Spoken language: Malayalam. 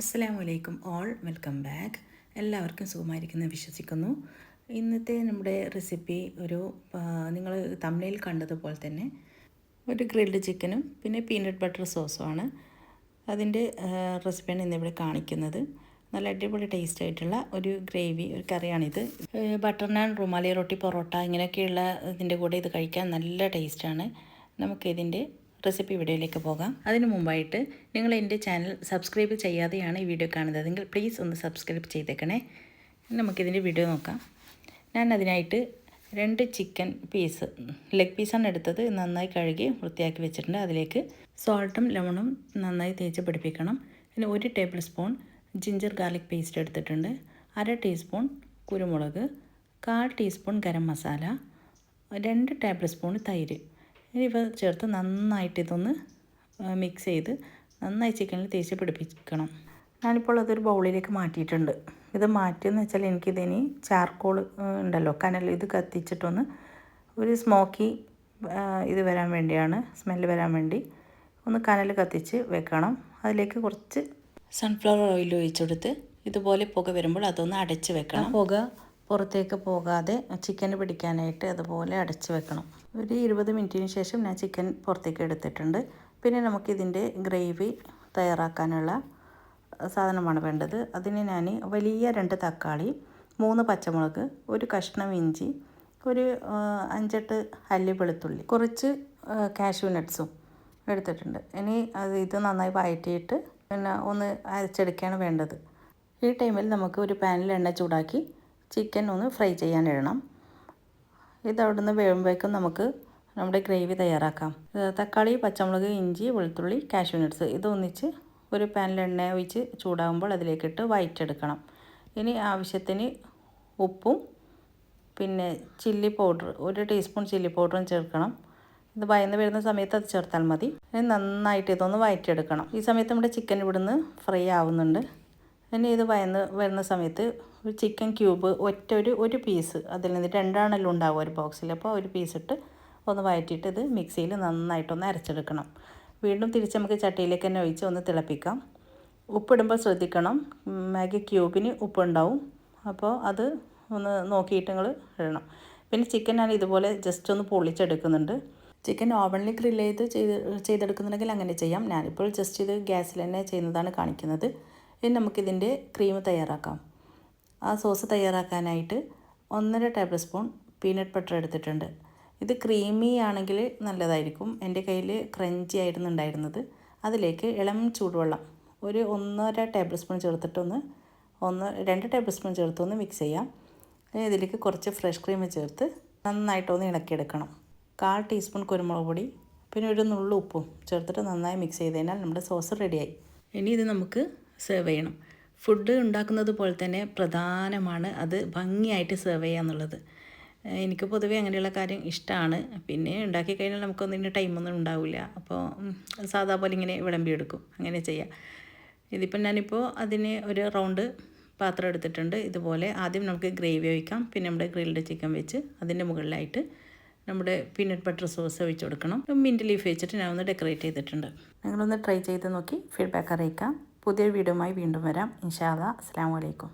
അസ്സലാമു അലൈക്കും ഓൾ വെൽക്കം ബാക്ക് എല്ലാവർക്കും സുഖമായിരിക്കുന്നു വിശ്വസിക്കുന്നു. ഇന്നത്തെ നമ്മുടെ റെസിപ്പി ഒരു നിങ്ങൾ തമിഴിൽ കണ്ടതുപോലെ തന്നെ ഒരു ഗ്രിൽഡ് ചിക്കനും പിന്നെ പീനട്ട് ബട്ടർ സോസുമാണ് അതിന്റെ റെസിപ്പിയാണ് ഇന്നിവിടെ കാണിക്കുന്നത്. നല്ല അടിപൊളി ടേസ്റ്റ് ആയിട്ടുള്ള ഒരു ഗ്രേവി ഒരു കറിയാണിത്. ബട്ടർ നാൻ റുമാലി റൊട്ടി പൊറോട്ട ഇങ്ങനെയൊക്കെയുള്ള ഇതിന്റെ കൂടെ ഇത് കഴിക്കാൻ നല്ല ടേസ്റ്റാണ് നമുക്കിതിന്റെ റെസിപ്പി വീഡിയോയിലേക്ക് പോകാം. അതിനു മുമ്പായിട്ട് നിങ്ങൾ എന്റെ ചാനൽ സബ്സ്ക്രൈബ് ചെയ്യാതെയാണ് ഈ വീഡിയോ കാണുന്നതെങ്കിൽ പ്ലീസ് ഒന്ന് സബ്സ്ക്രൈബ് ചെയ്തേക്കണേ. നമുക്കിതിന്റെ വീഡിയോ നോക്കാം. ഞാൻ അതിനായിട്ട് രണ്ട് ചിക്കൻ പീസ് ലെഗ് പീസാണ് എടുത്തത്. നന്നായി കഴുകി വൃത്തിയാക്കി വെച്ചിട്ടുണ്ട്. അതിലേക്ക് സോൾട്ടും ലെമണും നന്നായി തേച്ച് പിടിപ്പിക്കണം. പിന്നെ ഒരു tablespoon ginger garlic paste എടുത്തിട്ടുണ്ട്. അര ടീസ്പൂൺ കുരുമുളക് കാൽ ടീസ്പൂൺ ഗരം മസാല രണ്ട് ടേബിൾ സ്പൂൺ തൈര്. ഇവ ചേർത്ത് നന്നായിട്ട് ഇതൊന്ന് മിക്സ് ചെയ്ത് നന്നായി ചിക്കനിൽ തേച്ച് പിടിപ്പിക്കണം. ഞാനിപ്പോൾ അതൊരു ബൗളിലേക്ക് മാറ്റിയിട്ടുണ്ട്. ഇത് മാറ്റിയെന്ന് വെച്ചാൽ എനിക്കിതിനി ചാർക്കോൾ ഉണ്ടല്ലോ കനൽ ഇത് കത്തിച്ചിട്ടൊന്ന് ഒരു സ്മോക്കി ഇത് വരാൻ വേണ്ടിയാണ് സ്മെല്ല് വരാൻ വേണ്ടി ഒന്ന് കനൽ കത്തിച്ച് വെക്കണം. അതിലേക്ക് കുറച്ച് സൺഫ്ലവർ ഓയിൽ ഒഴിച്ചെടുത്ത് ഇതുപോലെ പുക വരുമ്പോൾ അതൊന്ന് അടച്ച് വെക്കണം. പുക പുറത്തേക്ക് പോകാതെ ചിക്കൻ പിടിക്കാനായിട്ട് അതുപോലെ അടച്ചു വെക്കണം. ഒരു ഇരുപത് മിനിറ്റിന് ശേഷം ഞാൻ ചിക്കൻ പുറത്തേക്ക് എടുത്തിട്ടുണ്ട്. പിന്നെ നമുക്കിതിന്റെ ഗ്രേവി തയ്യാറാക്കാനുള്ള സാധനമാണ് വേണ്ടത്. അതിന് ഞാൻ വലിയ രണ്ട് തക്കാളി മൂന്ന് പച്ചമുളക് ഒരു കഷ്ണം ഇഞ്ചി ഒരു അഞ്ചെട്ട് അല്ലി വെളുത്തുള്ളി കുറച്ച് കാഷ്യൂ നട്ട്സും എടുത്തിട്ടുണ്ട്. ഇനി അത് ഇത് നന്നായി വഴറ്റിയിട്ട് പിന്നെ ഒന്ന് അരച്ചെടുക്കുകയാണ് വേണ്ടത്. ഈ ടൈമിൽ നമുക്ക് ഒരു പാനിൽ എണ്ണ ചൂടാക്കി ചിക്കൻ ഒന്ന് ഫ്രൈ ചെയ്യാനിടണം ഇത് നിന്ന് വേകുമ്പോഴേക്കും നമുക്ക് നമ്മുടെ ഗ്രേവി തയ്യാറാക്കാം. തക്കാളി പച്ചമുളക് ഇഞ്ചി വെളുത്തുള്ളി കാഷ്യൂ നട്ട്സ് ഇതൊന്നിച്ച് ഒരു പാനിൽ എണ്ണ ഒഴിച്ച് ചൂടാകുമ്പോൾ അതിലേക്കിട്ട് വയറ്റെടുക്കണം ഇനി ആവശ്യത്തിന് ഉപ്പും പിന്നെ ചില്ലി പൗഡർ ഒരു ടീസ്പൂൺ ചില്ലി പൗഡറും ചേർക്കണം. ഇത് വയന്ന് വരുന്ന സമയത്ത് അത് ചേർത്താൽ മതി. ഇനി നന്നായിട്ട് ഇതൊന്ന് വയറ്റെടുക്കണം ഈ സമയത്ത് നമ്മുടെ ചിക്കൻ ഇവിടുന്ന് ഫ്രൈ ആവുന്നുണ്ട്. ഇനി ഇത് വയന്ന് വരുന്ന സമയത്ത് ഒരു ചിക്കൻ ക്യൂബ് ഒറ്റ ഒരു ഒരു പീസ്. അതിൽ നിന്ന് രണ്ടാണല്ലോ ഉണ്ടാവും ഒരു ബോക്സിൽ. അപ്പോൾ ഒരു പീസ് ഇട്ട് ഒന്ന് വയറ്റിയിട്ട് ഇത് മിക്സിയിൽ നന്നായിട്ടൊന്ന് അരച്ചെടുക്കണം. വീണ്ടും തിരിച്ച് നമുക്ക് ചട്ടിയിലേക്ക് തന്നെ ഒഴിച്ച് ഒന്ന് തിളപ്പിക്കാം. ഉപ്പിടുമ്പോൾ ശ്രദ്ധിക്കണം. മാഗി ക്യൂബിന് ഉപ്പുണ്ടാവും. അപ്പോൾ അത് ഒന്ന് നോക്കിയിട്ട് നിങ്ങൾ ഇടണം. പിന്നെ ചിക്കൻ ഞാൻ ഇതുപോലെ ജസ്റ്റ് ഒന്ന് പൊളിച്ചെടുക്കുന്നുണ്ട്. ചിക്കൻ ഓവനിൽ ചെയ്ത് ചെയ്ത് ചെയ്തെടുക്കുന്നുണ്ടെങ്കിൽ അങ്ങനെ ചെയ്യാം. ഞാനിപ്പോൾ ജസ്റ്റ് ഇത് ഗ്യാസിൽ തന്നെ ചെയ്യുന്നതാണ് കാണിക്കുന്നത്. ഇനി നമുക്കിതിന്റെ ക്രീം തയ്യാറാക്കാം. ആ സോസ് തയ്യാറാക്കാനായിട്ട് ഒന്നര ടേബിൾ സ്പൂൺ പീനട്ട് ബട്ടർ എടുത്തിട്ടുണ്ട്. ഇത് ക്രീമി ആണെങ്കിൽ നല്ലതായിരിക്കും. എന്റെ കയ്യിൽ ക്രഞ്ചി ആയിരുന്നു ഉണ്ടായിരുന്നത്. അതിലേക്ക് ഇളം ചൂടുവെള്ളം ഒരു ഒന്നര ടേബിൾ സ്പൂൺ ചേർത്തിട്ടൊന്ന് ഒന്ന് രണ്ട് ടേബിൾ സ്പൂൺ ചേർത്തൊന്ന് മിക്സ് ചെയ്യാം. ഇതിലേക്ക് കുറച്ച് ഫ്രഷ് ക്രീം ചേർത്ത് നന്നായിട്ടൊന്ന് ഇളക്കിയെടുക്കണം. കാൽ ടീസ്പൂൺ കുരുമുളക് പൊടി പിന്നെ ഒരു നുള്ളു ഉപ്പും ചേർത്തിട്ട് നന്നായി മിക്സ് ചെയ്ത് കഴിഞ്ഞാൽ നമ്മുടെ സോസ് റെഡിയായി. ഇനി ഇത് നമുക്ക് സെർവ് ചെയ്യണം. ഫുഡ് ഉണ്ടാക്കുന്നത് പോലെ തന്നെ പ്രധാനമാണ് അത് ഭംഗിയായിട്ട് സെർവ് ചെയ്യുക എന്നുള്ളത്. എനിക്ക് പൊതുവേ അങ്ങനെയുള്ള കാര്യം ഇഷ്ടമാണ് പിന്നെ ഉണ്ടാക്കി കഴിഞ്ഞാൽ നമുക്കൊന്നിന് ടൈമൊന്നും ഉണ്ടാവില്ല. അപ്പോൾ സാധാ പോലെ ഇങ്ങനെ വിളമ്പി എടുക്കും. അങ്ങനെ ചെയ്യാം. ഇതിപ്പം ഞാനിപ്പോൾ അതിന് ഒരു റൗണ്ട് പാത്രം എടുത്തിട്ടുണ്ട്. ഇതുപോലെ ആദ്യം നമുക്ക് ഗ്രേവി ഒഴിക്കാം. പിന്നെ നമ്മുടെ ഗ്രിൽഡ് ചിക്കൻ വെച്ച് അതിന്റെ മുകളിലായിട്ട് നമ്മുടെ പീനട്ട് ബട്ടർ സോസ് ഒഴിച്ച് കൊടുക്കണം. മിന്റ് ലീഫ് വെച്ചിട്ട് ഞാൻ ഒന്ന് ഡെക്കറേറ്റ് ചെയ്തിട്ടുണ്ട്. നിങ്ങളൊന്ന് ട്രൈ ചെയ്ത് നോക്കി. ഫീഡ്ബാക്ക് അറിയിക്കാം. പുതിയൊരു വീഡിയോയുമായി വീണ്ടും വരാം. ഇൻഷാല്ല അസ്സാം വലൈക്കും